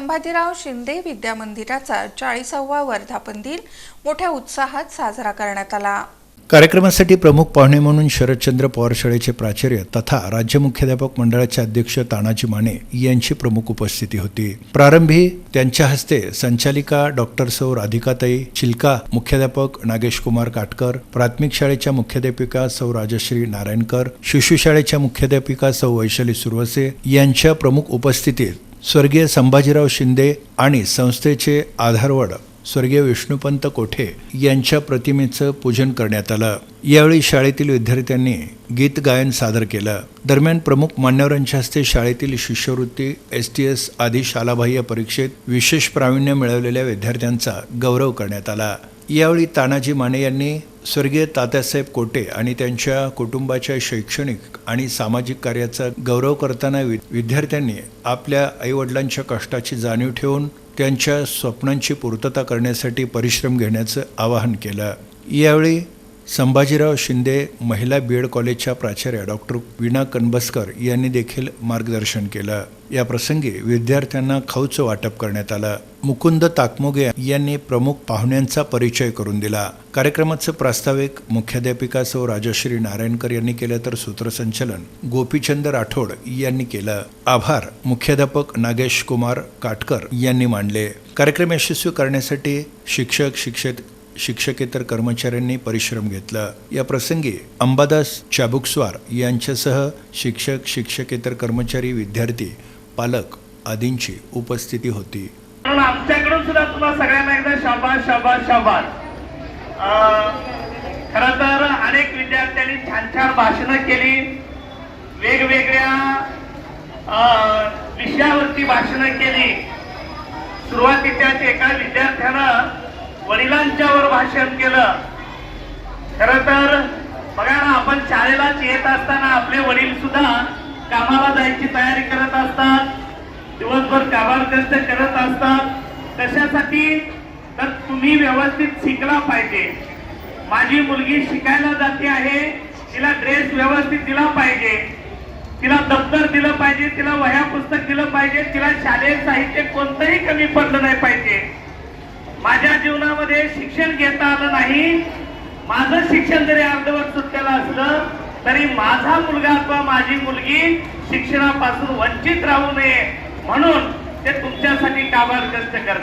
संभाजीराव शिंदे विद्या मंदिराचा चाळीसावा वर्धापन दिन मोठ्या उत्साहात साजरा करण्यात आला. कार्यक्रमासाठी प्रमुख पाहुणे म्हणून शरदचंद्र पवार शाळेचे प्राचार्य तथा राज्य मुख्याध्यापक मंडळाचे अध्यक्ष तानाजी माने यांची प्रमुख उपस्थिती होती. प्रारंभी त्यांच्या हस्ते संचालिका डॉक्टर सौ राधिकाताई चिल्का मुख्याध्यापक नागेश कुमार काटकर प्राथमिक शाळेच्या मुख्याध्यापिका सौ राजश्री नारायणकर शिशु शाळेच्या मुख्याध्यापिका सौ वैशाली सुरवसे यांच्या प्रमुख उपस्थितीत स्वर्गीय संभाजीराव शिंदे आणि संस्थेचे आधारवड स्वर्गीय विष्णुपंत कोठे यांच्या प्रतिमेचं पूजन करण्यात आलं. यावेळी शाळेतील विद्यार्थ्यांनी गीत गायन सादर केलं. दरम्यान प्रमुख मान्यवरांच्या हस्ते शाळेतील शिष्यवृत्ती एस टी एस आदी शालाबाह्य परीक्षेत विशेष प्रावीण्य मिळवलेल्या विद्यार्थ्यांचा गौरव करण्यात आला. यावेळी तानाजी माने यांनी स्वर्गीय तात्यासाहेब कोटे आणि त्यांच्या कुटुंबाच्या शैक्षणिक आणि सामाजिक कार्याचा गौरव करताना वि- विद्यार्थ्यांनी आपल्या आईवडिलांच्या कष्टाची जाणीव ठेवून त्यांच्या स्वप्नांची पूर्तता करण्यासाठी परिश्रम घेण्याचं आवाहन केलं. यावेळी संभाजीराव शिंदे महिला बी एड कॉलेजच्या प्राचार्या डॉक्टर वीणा कनबसकर यांनी देखील मार्गदर्शन केलं. या प्रसंगी विद्यार्थ्यांना खाऊचं वाटप करण्यात आलं. मुकुंद ताकमोगे यांनी प्रमुख पाहुण्यांचा परिचय करून दिला. कार्यक्रमाचं प्रास्ताविक मुख्याध्यापिका सौ राजश्री नारायणकर यांनी केलं तर सूत्रसंचलन गोपीचंद राठोड यांनी केलं. आभार मुख्याध्यापक नागेश कुमार काटकर यांनी मांडले. कार्यक्रम यशस्वी करण्यासाठी शिक्षक शिक्षक शिक्षकेतर कर्मचाऱ्यांनी परिश्रम घेतला. या प्रसंगी अंबादास चाबुकस्वार यांच्यासह शिक्षक शिक्षकेतर कर्मचारी विद्यार्थी पालक आदींची उपस्थिती होती. आमच्याकडून सुद्धा तुम्हाला सगळ्यांना एकदा शाबास शाबास शाबास. खर तर अनेक विद्यार्थ्यांनी छान छान भाषणं केली. वेगवेगळ्या विषयावरती भाषणं केली. सुरुवातीच्याच एका विद्यार्थ्यानं वडिलांच्यावर भाषण केलं. खर तर बघा ना आपण शाळेलाच येत असताना आपले वडील सुद्धा कामाला जायची तयारी करत असतात. दिवसभर काबार कष्ट करत असतात. कशासाठी? तर तुम्ही व्यवस्थित शिकला पाहिजे. माझी मुलगी शिकायला जाते आहे. तिला ड्रेस व्यवस्थित दिला पाहिजे. तिला दप्तर दिलं पाहिजे. तिला वह्या पुस्तक दिलं पाहिजे. तिला शालेय साहित्य कोणतंही कमी पडलं नाही पाहिजे. माझ्या जीवनामध्ये शिक्षण घेता आलं नाही. माझं शिक्षण जरी अर्धवट सुटलेलं असलं तरी माझा मुलगा अथवा माझी मुलगी शिक्षणापासून वंचित राहू नये म्हणून ते तुमच्यासाठी काबाड कष्ट करतात.